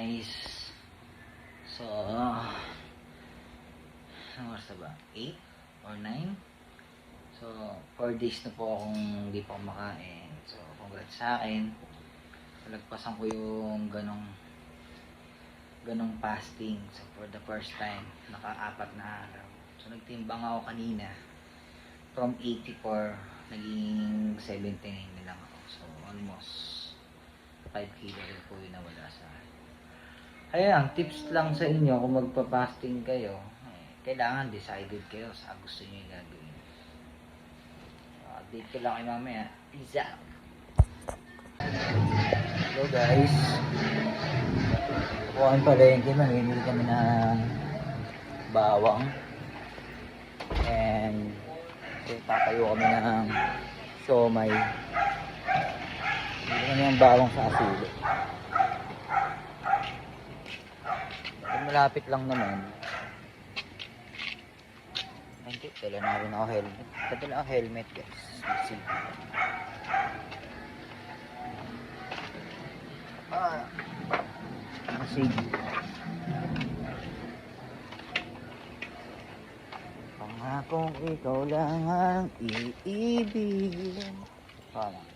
guys. So, ano oras ba? 8 or 9? So, 4 days na po akong hindi pa kumakain. So, congrats sa akin. Palagpasan ko yung ganong ganong fasting. So, for the first time, naka-apat na araw. So, nagtimbang ako kanina. From 84, naging 79 na lang ako. So, almost 5 kilo rin po yung nawala sa akin. Ayan, tips lang sa inyo kung magpa-fasting kayo. Eh, kailangan decided kayo sa gusto nyo yung gagawin. So, update ko lang kayo mamaya. Peace out! Hello guys. Kuhaan pa rin kayo. Mamimili kami ng bawang. And tatayo kami ng siomay. Bili kami ng bawang sa asilo. Kung malapit lang naman. Hindi, dala na rin ako helmet. Dala ako helmet guys. See. Ah. Kasi Pangakong ikaw lang ang iibigin. Parang.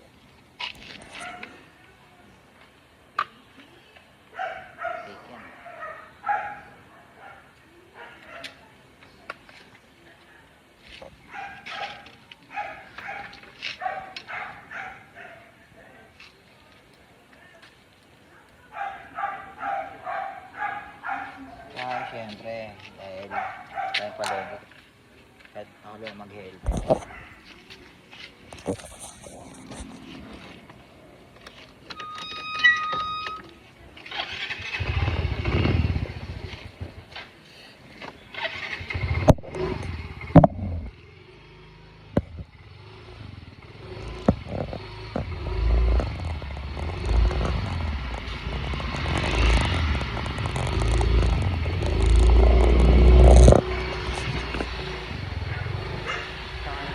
maghel.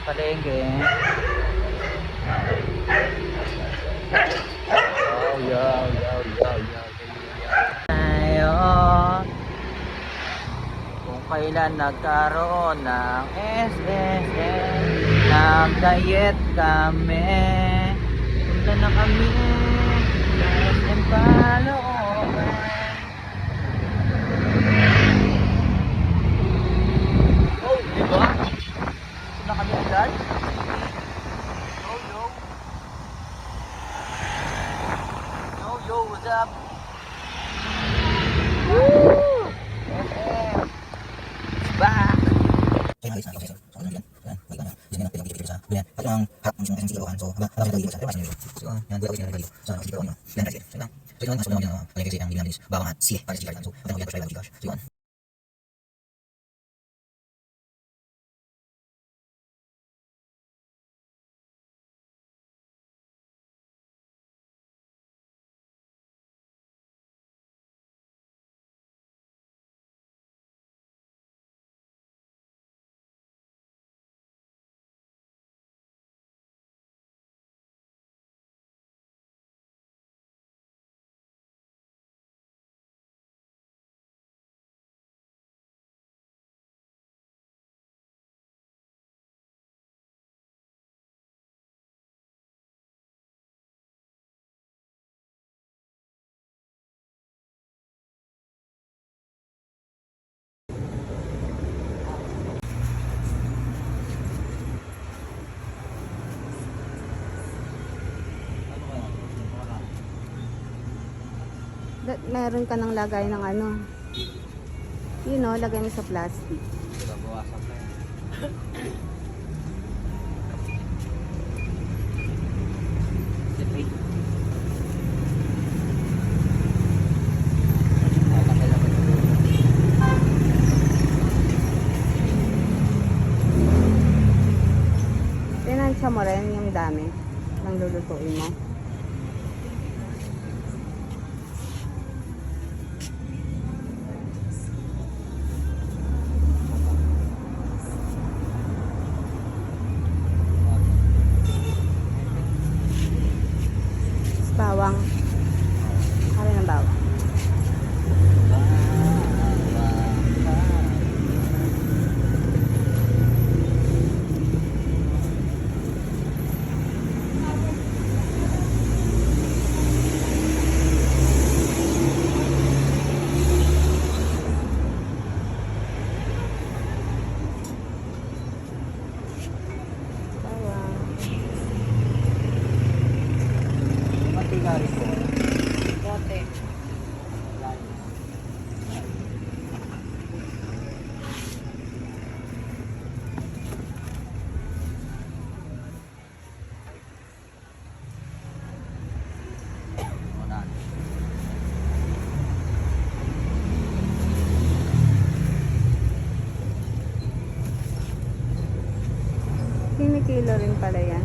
Palengke. Oh, yo, yo, yo, yo, Ayo. Kung kailan nagkaroon ng SSN, nag-diet kami. Punta na kami sa SM Caloocan. Oh, di ba? Ito agad. Yo, yo. Yo, yo, what's up? Woo! SM. It's back. Kaya na ako sa so ano yan yan balik na yan na pinag-ibig sa yan at yung harap ng SM Sigawan so haba haba sa dito sa pero mas nito so yan dito ako dito sa ano Sigawan yan kasi so yan so yun wala mo yan kasi ang bilang is bawang at siye para sa Sigawan so ano yan para sa Sigawan so yun meron ka ng lagay ng ano. Yun o, lagay mo sa plastic. Tinansya mo rin yung dami ng lulutuin mo. Bawang. Kaya ng bawang. Kilo rin pala yan.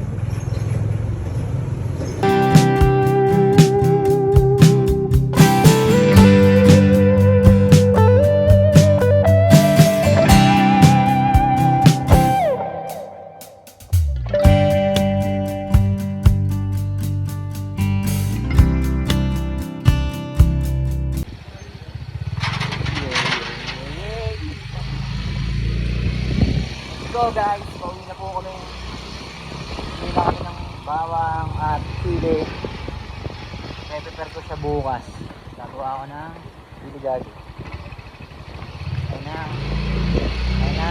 go guys, pauwi na po kami. Kami ng bawang at chili. Prepare ko siya bukas. Gagawa ako ng chili gagi. Ayun na. Ayun na.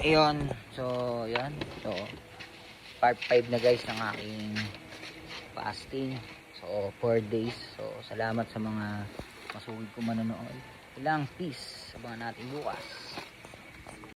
Ayun, so yan. So, part 5 na guys ng aking fasting. So, 4 days. So, salamat sa mga masugid ko manonood. Ilang peace. Sabangan natin bukas.